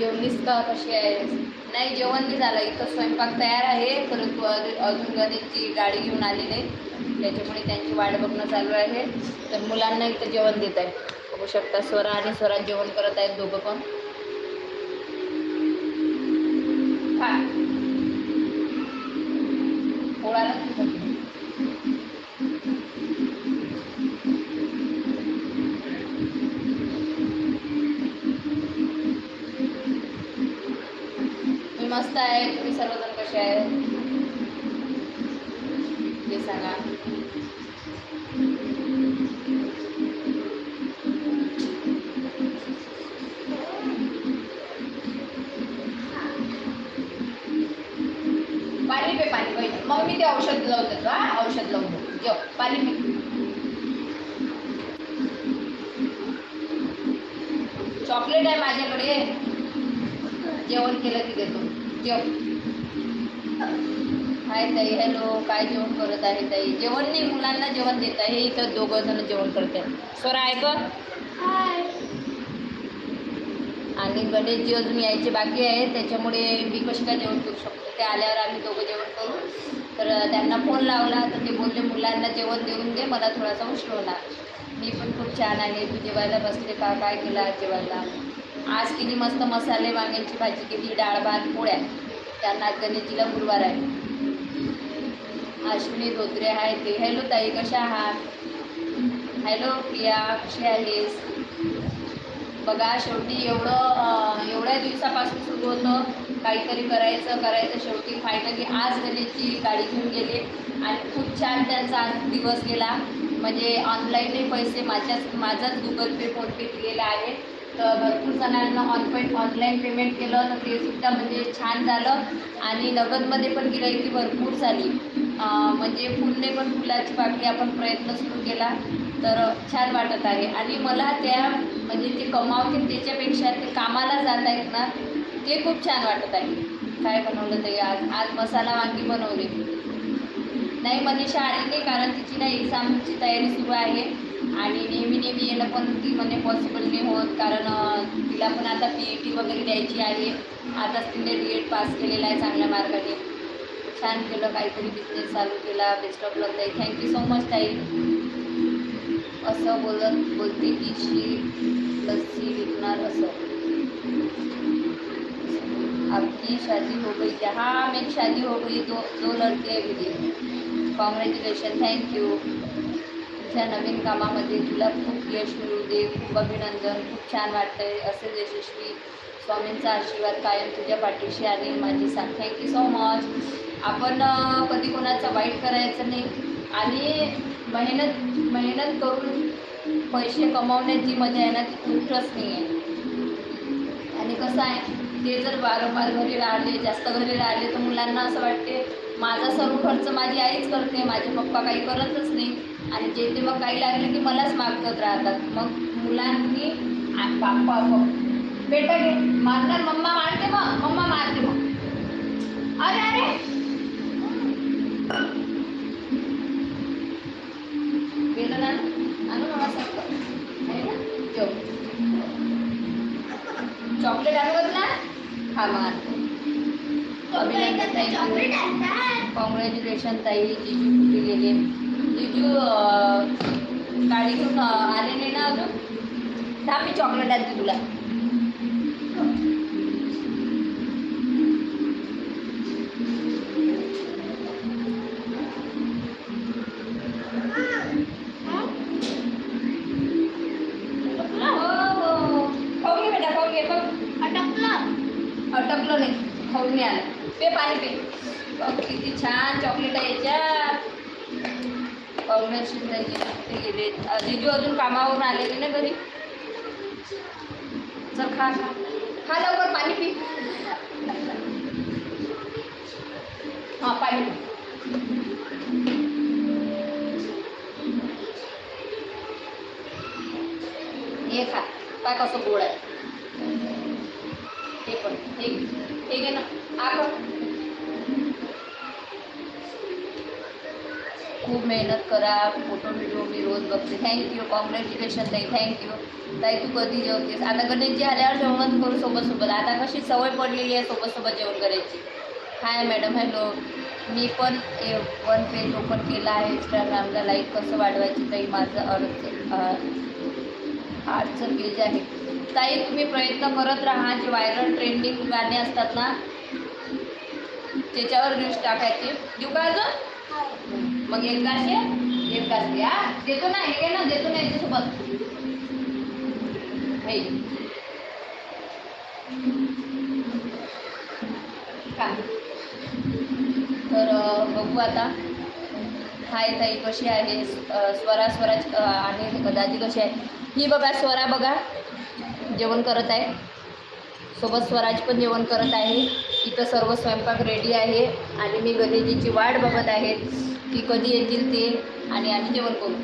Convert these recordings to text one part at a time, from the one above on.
जेवलीस का कशी आहे नाही जेवण नाही झालं. इथं स्वयंपाक तयार आहे. परंतु अजून गणेशची गाडी घेऊन आलेली नाही. त्याच्यामुळे त्यांची वाट बघणं चालू आहे. तर मुलांना इथं जेवण देत आहे बघू शकता स्वरा आणि स्वरात जेवण करत आहेत दोघं पण. मस्त आहे. तुम्ही सर्वजण कसे आहे ते सांगा. पाणी पे पाणी पाहिजे मग मी ते औषध लावून देतो हा औषध लावून जेव. पाणी पे. चॉकलेट आहे माझ्याकडे. जेवण केलं की देतो. जेव हाय ताई हॅलो काय जेवण करत आहे ताई? जेवण नाही मुलांना जेवण देत आहे. इथं दोघं जण जेवण करत आहे स्वरा ऐक आणि गणेशजी अजून यायचे बाकी आहे त्याच्यामुळे मी कशी काय जेवण करू शकतो? ते आल्यावर आम्ही दोघं जेवण करू. तर त्यांना फोन लावला. तर ते बोलले मुलांना जेवण देऊन दे. मला थोडासा उशीर होणार. मी पण खूप छान आहे. तू जेवायला बसले का? काय केलं जेवायला? आज किती मस्त मसाले वांग्यांची भाजी केली डाळ भात पोळ्या. त्यांना गणेशजीला गुरुवार आहे. अश्विनी धोत्रे आहे ते. हॅलो ताई कशा आहात? हॅलो प्रिया कशी आहेस? बघा शेवटी एवढं एवढ्या दिवसापासून सुरू होतं. काहीतरी करायचं करायचं. शेवटी फायनली आज गणेशची गाडी घेऊन गेले. आणि खूप छान त्यांचा आज दिवस गेला. म्हणजे ऑनलाईनही पैसे माझ्याच माझाच गुगल पे फोनपे दिलेला आहे. तर भरपूर जणांना ऑन ऑनलाईन पेमेंट केलं तर ते सुद्धा म्हणजे छान झालं. आणि नगदमध्ये पण गिरायकी भरपूर झाली. म्हणजे फुलने पण फुलाची बाकी आपण प्रयत्न सुरू केला तर छान वाटत आहे. आणि मला त्या म्हणजे जे कमावतील त्याच्यापेक्षा ते कामाला जात आहेत ना ते खूप छान वाटत आहे. काय बनवलं ते आज? आज मसाला वांगी बनवली. नाही मनीषा आली नाही कारण तिची ना एक्झामची तयारी सुरू आहे. आणि नेहमी नेहमी येणं पण ती म्हणे पॉसिबल नाही होत कारण तिला पण आता पी ई टी वगैरे द्यायची आहे. आताच तिने डी एड पास केलेला आहे चांगल्या मार्गाने. छान केलं काहीतरी बिझनेस चालू केला बेस्ट ऑफ लक ताई. थँक्यू सो मच ताई. असं बोलत बोलते की शी लस्सी विकणार असं. आपकी शादी हो गई क्या? हाँ मेरी शादी हो गई दो दो लड़के हैं मुझे कॉंग्रॅच्युलेशन थँक्यू तुझ्या नवीन कामामध्ये तुला खूप यश मिळू दे खूप अभिनंदन खूप छान वाटतंय. असेच यशस्वी स्वामींचा आशीर्वाद कायम तुझ्या पाठीशी आणि माझी साथ. थँक्यू सो मच आपण कधी कोणाचं वाईट करायचं नाही. आणि मेहनत मेहनत करून पैसे कमावण्यात जी मजा आहे ना ती कुठंच नाही आहे आणि कसं आहे ते जर वारंवार घरी राहिले जास्त घरी राहिले तर मुलांना असं वाटते माझा सर्व खर्च माझी आईच करते माझे पप्पा काही करतच नाही. आणि जे ते मग काही लागले की मलाच मागत राहतात. मग मुलांनी बाप्पा बेटा घे. मारणार मम्मा मारते मग. मम्मा मारते मग. अरे अरे. गेलं ना आणू मला आहे ना? जेव चॉकलेट आणलं ना? हा आणतो अभिनंदन थँक्यू कॉंग्रॅच्युलेशन ताई. कुठे गेले? जिजू गाडी घेऊन आले नाही ना अजून? थांब मी चॉकलेट आणते तुला. घरी चल खा खा. लवकर पाणी पी. हां पाणी पी. हे खा. काय कसं गोड आहे. हे पण हे घे ना. आ खूप मेहनत करा फोटो व्हिडिओ मी रोज बघते. थँक्यू कॉंग्रॅच्युलेशन ताई. थँक्यू ताई तू कधी जेवतेस? आता गणेशजी आल्यावर जेवण करू सोबत सोबत. आता कशी सवय पडलेली आहे सोबत सोबत जेवण करायची. हाय मॅडम हॅलो मी पण ए वन पेज ओपन केला आहे इंस्टाग्रामला लाईक कसं वाढवायची ताई? माझं अर्ज आर्टचं पेज आहे. ताई तुम्ही प्रयत्न करत राहा. जे व्हायरल ट्रेंडिंग गाणे असतात ना त्याच्यावर न्यूज टाकायचे. देऊ का अजून? मग एक तास ये एक तास घ्या देतो ना हे ना देतो ना याच्यासोबत. का तर बघू आता. हाय ताई कशी आहे स्वरा स्वराज आणि दादी कशी आहे? ही बघा स्वरा बघा. जेवण करत आहे. सोबत स्वराज पण जेवण करत आहे. इथं सर्व स्वयंपाक रेडी आहे. आणि मी गणेशजीची वाट बघत आहे. की कधी येतील ते. आणि आम्ही जेवण करू.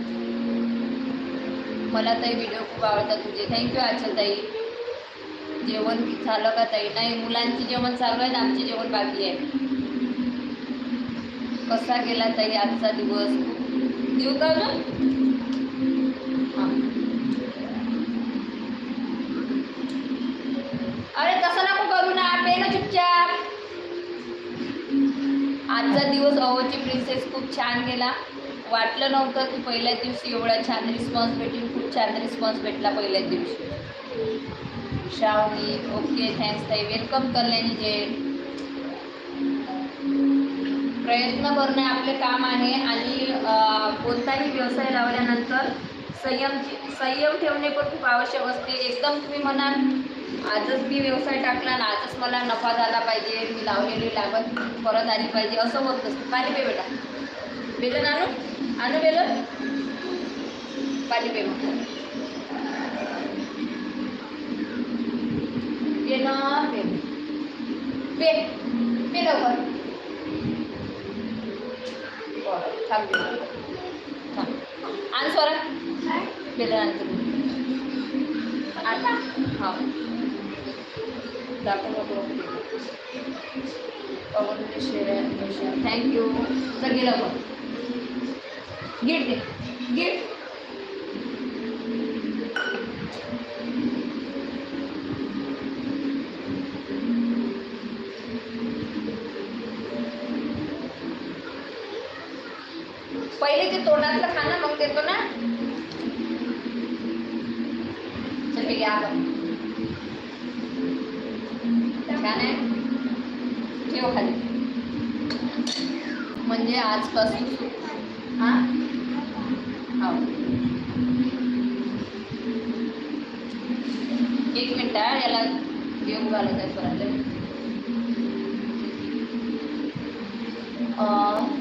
मला ताई व्हिडिओ खूप आवडतात तुझे थँक्यू आचल ताई. जेवण झालं का ताई? नाही मुलांचे जेवण चालू आहे आमचे जेवण बाकी आहे. कसा गेला ताई आजचा दिवस? देऊ का अजून हां. अरे तसं नको करू ना पे ना चुपचाप आजचा दिवस अहोची प्रिन्सेस खूप छान गेला. वाटलं नव्हतं की पहिल्या दिवशी एवढा छान रिस्पॉन्स भेटेल खूप छान रिस्पॉन्स भेटला पहिल्याच दिवशी. श्रावणी ओके थँक्स ताई. वेलकम कल्याणी जे प्रयत्न करणे आपले काम आहे आणि कोणताही व्यवसाय लावल्यानंतर संयम संयम ठेवणे पण खूप आवश्यक असते. एकदम तुम्ही म्हणाल आजच मी व्यवसाय टाकला ना आजच मला नफा झाला पाहिजे मी लावलेली लागत परत आली पाहिजे असं होत नसतं पाणी पे बेटा. बेलन आणू? आणू बेलन? पाणी पे पे ना पे. पे. पे लवकर. बरं थांब बेलन थांब. आण स्वरा. बेलन आणते आण. हा. दाखव नको शेअर थँक्यू चल गेलं मग गिट दे गिट पहिले ते तोंडातलं खा ना मग देतो ना चल घ्या आपण छान आहे ठेव खाली. म्हणजे आजपासून हा? हो. एक मिनटं याला घेऊन घालत आहे स्वराला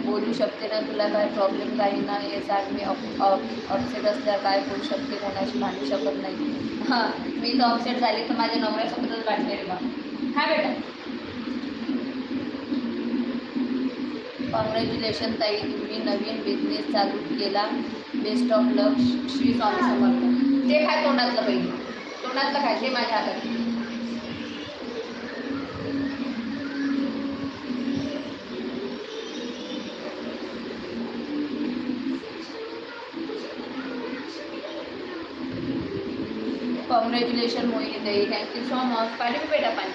बोलू शकते ना तुला काय प्रॉब्लेम काही नाही हे सांग मी अपसेट असल्या काय बोलू शकते कोणाशी भांडू शकत नाही. हां मी तर अपसेट झाली तर माझ्या नवऱ्यासोबतच वाटते रे हा बेटा. कॉंग्रॅच्युलेशन ताई. तुम्ही नवीन बिझनेस चालू केला. Best of luck Shri Swami Samarth. ते काय तोंडातलं पाहिजे तोंडातलं काय? ते माझ्या हातात. कॉंग्रॅच्युलेशन मोहिनी ताई. थँक्यू सो मच पाणी बेटा पाणी?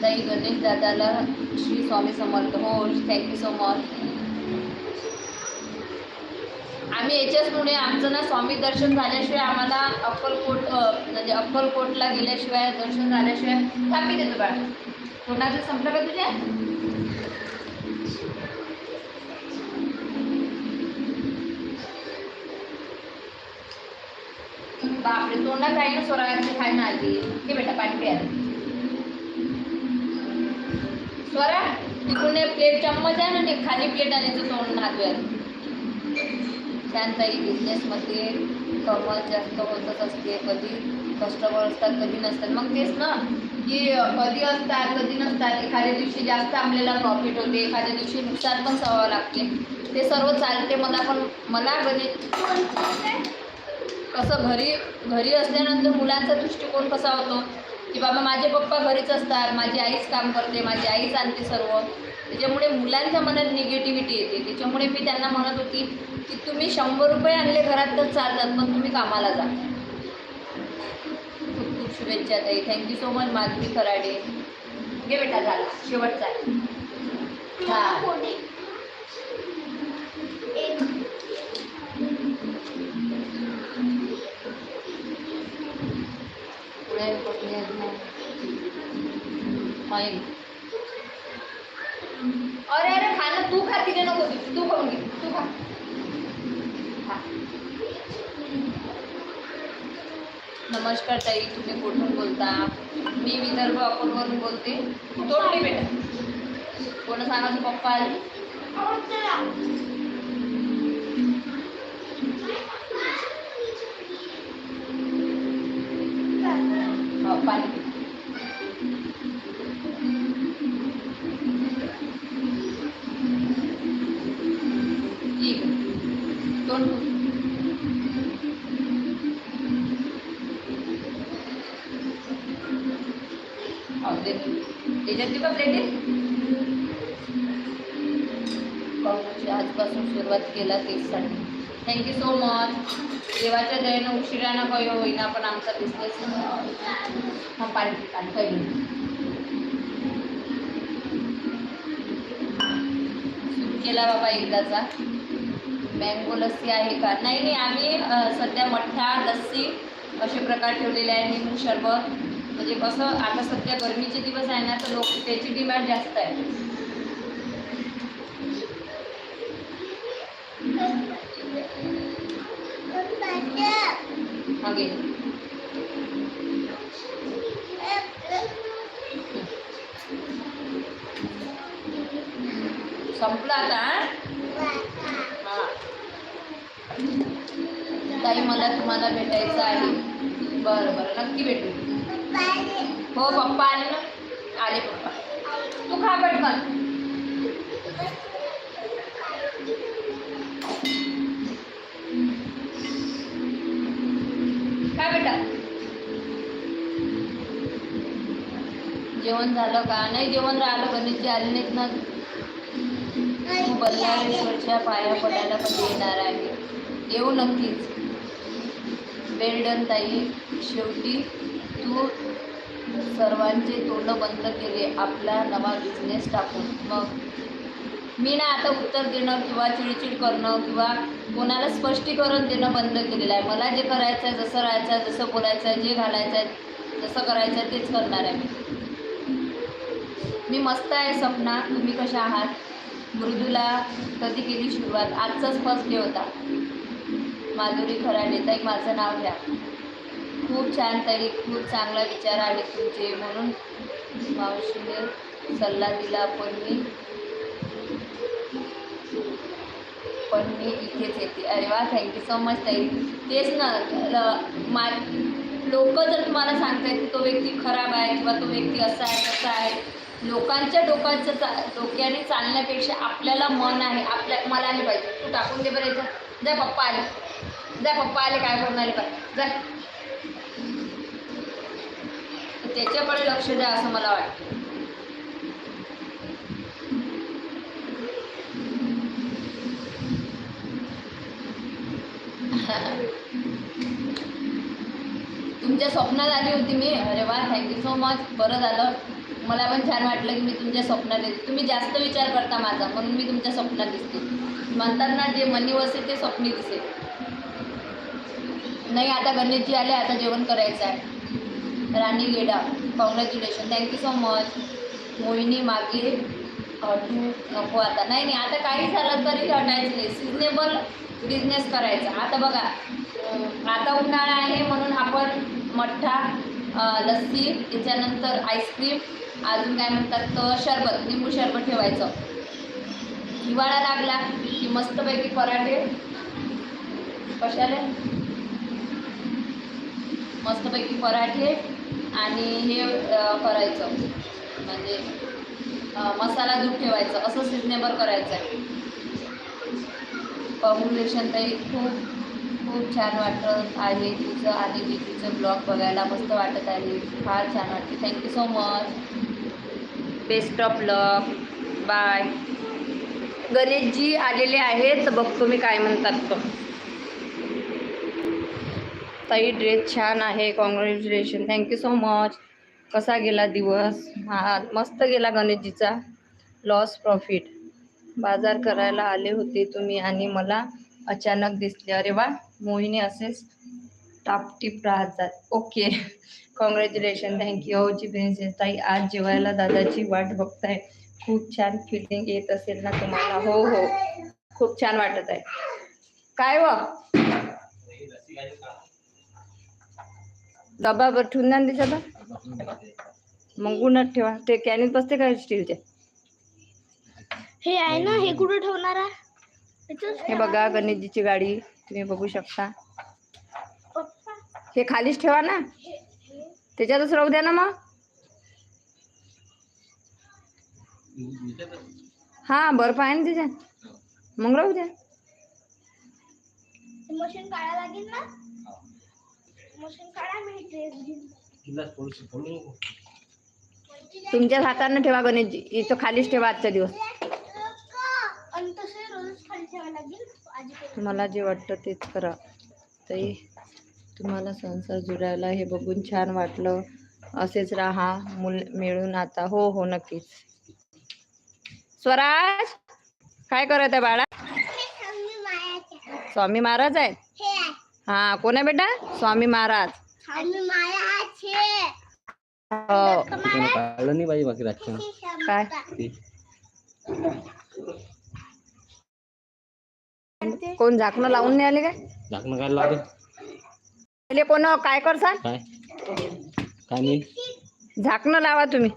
नाही गणेश दादाला श्री स्वामी समर्थ. हो थँक्यू सो मच आम्ही याच्याचमुळे आमचं ना स्वामी दर्शन झाल्याशिवाय आम्हाला अक्कलकोट म्हणजे अक्कलकोटला गेल्याशिवाय दर्शन झाल्याशिवाय थांबी देतो बाळ. कोणाचं संपलं का तुझ्या? बापरे तोंडात आहे ना स्वराचे खायला ना आधी हे बेटा पाणी प्यायला बरं? तिकडून एक प्लेट चम्मच आहे ना ते खाली प्लेट आणायचं तोंड हातव्यात शांताई बिझनेसमध्ये कमल जास्त होतच असते कधी कस्टमर असतात कधी नसतात. मग तेच ना की कधी असतात कधी नसतात. एखाद्या दिवशी जास्त आपल्याला प्रॉफिट होते एखाद्या दिवशी नुकसान पण सहावं लागते. ते सर्व चालते. मला पण मला गणित कसं घरी घरी असल्यानंतर मुलांचा दृष्टिकोन कसा होतो? की बाबा माझे पप्पा घरीच असतात माझी आईच काम करते माझी आईच आणते सर्व. त्याच्यामुळे मुलांच्या मनात निगेटिव्हिटी येते. त्याच्यामुळे मी त्यांना म्हणत होती की तुम्ही शंभर रुपये आणले घरात तर चालतात पण तुम्ही कामाला जा. खूप खूप शुभेच्छा ताई. Thank you so much Madhuri Kharade. घे बेटा झाला. शेवटचा. हा पुढे अरे अरे खा तू खा तिथे नको तू खाऊन घे. तू खा. खा. नमस्कार ताई तुम्ही कुठून बोलता? मी विदर्भ अकोलवरून बोलते. तोडली बेटा. कोण सांगा सांगायचं पप्पा आली? त्याच्यात ती का प्लेट आजपासून सुरुवात केला केससाठी थँक्यू सो मच देवाच्या दयेनं उशिरानं काही होईना पण आमचा बिझनेस हा पाणी पी, पाणी पहिलं केला बाबा एकदाचा. मँगो लस्सी आहे का? नाही नाही आम्ही सध्या मठ्ठा लस्सी असे प्रकार ठेवलेले आहे लिंबू सरबत म्हणजे कसं आता सध्या गरमीचे दिवस आहे ना तर लोक त्याची डिमांड जास्त आहे. मागे. संपला आता हा? हा ताई मला तुम्हाला भेटायचं आहे. बरं बरं नक्की भेटू. हो पप्पा आले ना? आले पप्पा. तू खा पटकन. काय बेटा. जेवण झालं का? नाही जेवण राहिलं. गणेशजी आले नाहीत ना? तू बल्लाळेश्वरच्या पाया पडायला कधी येणार आहे? येऊ नक्कीच. वेल्डन ताई शेवटी तू सर्वांचे तोंड बंद केले आपला नवा बिझनेस टाकून. मग? मी ना आता उत्तर देणं किंवा चिडचिड करणं किंवा कोणाला स्पष्टीकरण देणं बंद केलेलं आहे. मला जे करायचं आहे जसं राहायचं आहे जसं बोलायचं आहे जे घालायचं आहे जसं करायचं आहे तेच करणार आहे मी. मी मस्त आहे सपना. तुम्ही कशा आहात? मृदूला कधी केली सुरुवात? आजचाच फर्स्ट डे होता. माधुरी खराडे ताई माझं नाव घ्या. खूप छान ताई खूप चांगला विचार आहे तुमचे. म्हणून मावशीने सल्ला दिला पण मी पण मी इथेच येते. अरे वा थँक्यू सो मच ताई. तेच ना मा लोक जर तुम्हाला सांगतायत की तो व्यक्ती खराब आहे किंवा तो व्यक्ती असा आहे तसा आहे लोकांच्या डोक्याचं चा डोक्याने चालण्यापेक्षा आपल्याला मन आहे आपल्या मला नाही पाहिजे. तू टाकून दे बरं याच्यात जा पप्पा आले. जा पप्पा आले काय करून आले काय जा त्याच्याकडे लक्ष द्या असं मला वाटतं. तुमच्या स्वप्नात आली होती मी. अरे वा थँक्यू सो मच बरं झालं. मला पण छान वाटलं की मी तुमच्या स्वप्नात येते. तुम्ही जास्त विचार करता माझा म्हणून मी तुमच्या स्वप्नात दिसते. म्हणतात ना जे मनी वसेल ते स्वप्नी दिसेल. नाही आता गणेशजी आले आता जेवण करायचं आहे. Rani Geda congratulation thank you so much Mohini मागे. हटू नको आता. नाही नाही आता काही झालं तरी हटायचं नाही. सिजनेबल बिझनेस करायचा. आता बघा आता उन्हाळा आहे म्हणून आपण मठ्ठा लस्सी त्याच्यानंतर आईस्क्रीम अजून काय म्हणतात तर शरबत लिंबू शरबत ठेवायचं. हिवाळा लागला की मस्तपैकी पराठे. कशाले? मस्तपैकी पराठे आणि हे करायचं. म्हणजे मसाला दूध ठेवायचं. असं सिजनेबल करायचं आहे कॉम्युनिकेशन ताई खूप खूप छान वाटत आहे तिचं आणि दीदीचं ब्लॉग बघायला मस्त वाटत आहे. फार छान वाटते. Thank you so much best of luck bye Ganeshji आलेले आहेत. बघतो मी काय म्हणतात तो. ताई ड्रेस छान आहे. कॉंग्रॅच्युलेशन थँक्यू सो मच कसा गेला दिवस? हा मस्त गेला गणेशजीचा. लॉस प्रॉफिट बाजार करायला आले होते तुम्ही आणि मला अचानक दिसले. अरे वा मोहिनी असेच टापटीप राहतात. ओके कॉंग्रॅच्युलेशन थँक्यू ओची प्रिन्सेस ताई आज जेवायला दादाची वाट बघताय. खूप छान फिलिंग येत असेल ना तुम्हाला. हो हो. खूप छान वाटत आहे. काय व? डबा बर ठेवून द्या ना त्याच्यात मग उन्हात ठेवा. ते कॅनीत बसते काय स्टीलचे हे आहे ना हे कुठं ठेवणार हे बघा गणेशजीची गाडी. तुम्ही बघू शकता. हे खालीच ठेवा ना. त्याच्यातच राहू द्या ना मग. हा बर्फ आहे ना त्याच्यात. मग राहू द्या. मशीन काढा लागेल ना मशीन काढा मी ड्रेस घेईन तुमच्याच हातानं ठेवा गणेशजी इथं खालीच ठेवा आजचा दिवस. तुम्हाला जे वाटतं तेच करा. ताई तुम्हाला संसार जुळायला हे बघून छान वाटलं. असेच राहा मुल मिळून आता. हो हो नक्कीच. स्वराज काय करत आहे बाळा? स्वामी महाराज आहे हे हा कोण आहे बेटा? स्वामी महाराज. हो. काढलं नाही पाहिजे बाकी रातच्या काय? कोण झाकणं लावून नाही आले काय? झाकणं काय लागेल पहिले कोण काय करसाल काय? काय नाही. झाकणं लावा तुम्ही.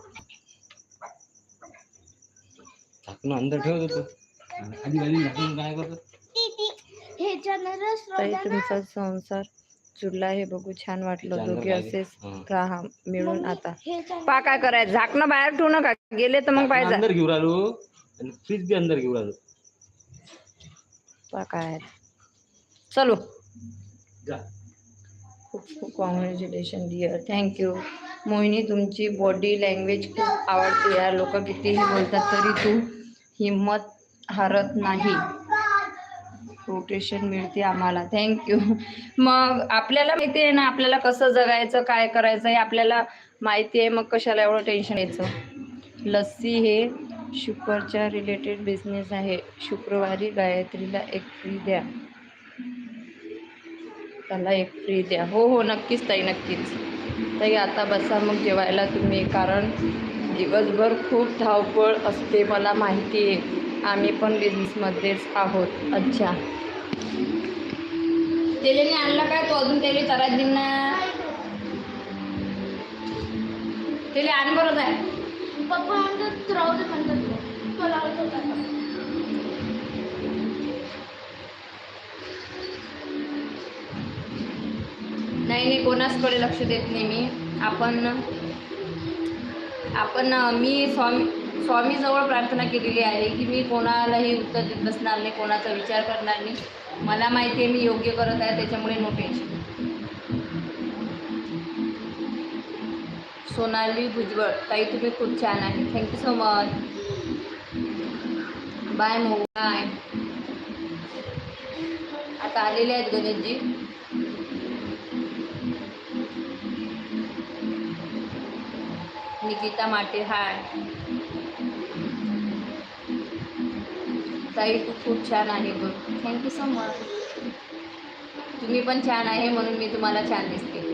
झाकणं अंदर ठेवत होतो. झाकून काय करतो ताई तुमचा संसार जुळला हे बघू छान वाटलं दोघे. असेच. राहा मिळून आता. पा काय करायचं? झाकणं बाहेर ठेवू नका. गेले तर मग पाहिजे अंदर घेऊन आलो आणि फ्रीज बी अंदर घेऊन आलो. पा काय चलो. जा. खूप खूप कॉंग्रॅच्युलेशन डिअर थँक्यू मोहिनी तुमची बॉडी लँग्वेज खूप आवडते. या लोक कितीही बोलतात तरी तू हिंमत हारत नाही. रोटेशन मिळते आम्हाला. थँक्यू मग आपल्याला माहिती आहे ना आपल्याला कसं जगायचं काय करायचं हे आपल्याला माहिती आहे. मग कशाला एवढं टेन्शन यायचं? लस्सी हे शुगरच्या रिलेटेड बिझनेस आहे. शुक्रवारी गायत्रीला एक फ्री द्या. त्याला एक फ्री द्या. हो हो नक्कीच ताई नक्कीच. ताई आता बसा मग जेवायला तुम्ही कारण दिवसभर खूप धावपळ असते मला माहिती आहे. आम्ही पण बिझनेसमध्येच आहोत. अच्छा. तेलेने आणला काय तो अजून तेले चरात दिन ना? तेले आण बरं आहे पप्पा म्हणतात राहू दे म्हणतात. नाही नाही कोणाचकडे लक्ष देत नाही मी. आपण आपण मी स्वामी स्वामीजवळ प्रार्थना केलेली आहे की मी कोणालाही उत्तर देत बसणार नाही कोणाचा विचार करणार नाही. मला माहिती आहे मी योग्य करत आहे त्याच्यामुळे नो टेन्शन सोनाली भुजबळ ताई तुम्ही खूप छान आहे. Thank you so much bye मो बाय आता आलेले आहेत गणेशजी. निकिता माटे हाय ताई तू खूप छान आहे बघ. थँक्यू सो मच तुम्ही पण छान आहे म्हणून मी तुम्हाला छान दिसते.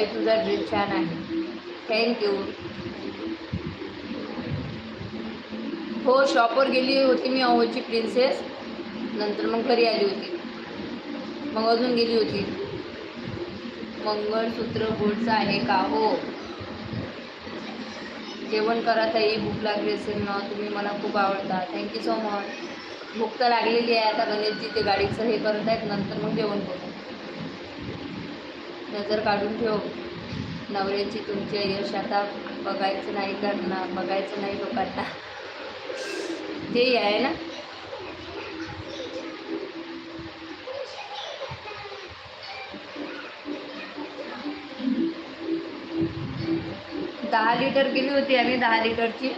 ताई तुझा ड्रेस छान आहे. थँक्यू हो शॉपवर गेली होती मी अहोची प्रिन्सेस नंतर मग घरी आली होती. मग अजून गेली होती. मंगळसूत्र गोडचं आहे का? हो. जेवण करा ताई भूक लागली असेल ना तुम्ही मला खूप आवडता. थँक्यू सो मच भूक तर लागलेली आहे आता गणेशजी ते गाडीचं हे करत आहेत नंतर मग जेवण करू. नजर काढून ठेव. नवऱ्याची तुमचे यश आता बघायचं नाही करणार बघायचं नाही लोकांना. ते आहे ना? दहा लिटर गेली होती आम्ही दहा लिटरची.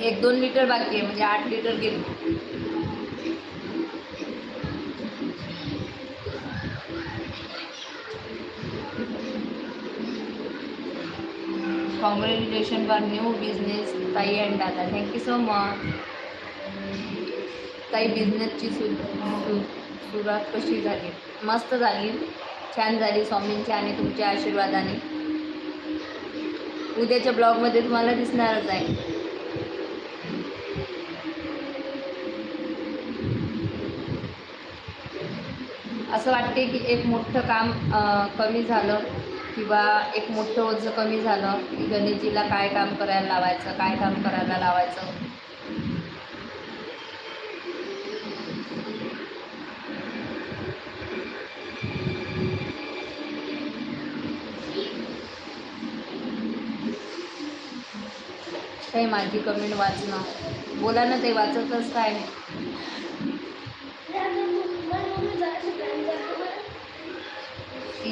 एक दोन लिटर बाकी आहे म्हणजे आठ लिटर गेली. कॉंग्रॅच्युलेशन फॉर न्यू बिझनेस ताई अँड दादा थँक्यू सो मच ताई बिझनेसची सु सु सुरुवात कशी झाली? मस्त झाली. छान झाली स्वामींच्या आणि तुमच्या आशीर्वादाने. उद्याच्या ब्लॉगमध्ये तुम्हाला दिसणारच आहे. असं वाटते की एक मोठं काम कमी झालं. किंवा एक मोठं ओझं कमी झालं की गणेशजीला काय काम करायला लावायचं काय काम करायला लावायचं? काही माझी कमेंट वाचणं. बोला ना ते वाचतच काय?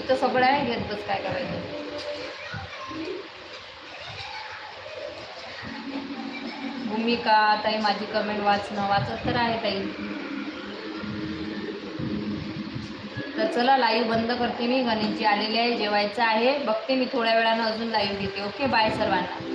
तर सगळं आहे घेत बस काय करायचं? भूमिका ताई माझी कमेंट वाचणं वाचत तर आहे ताई. तर चला लाईव्ह बंद करते मी. गणेशजी आलेले आहे जेवायचं आहे. बघते मी थोड्या वेळानं अजून लाईव्ह घेते. ओके बाय सर्वांना.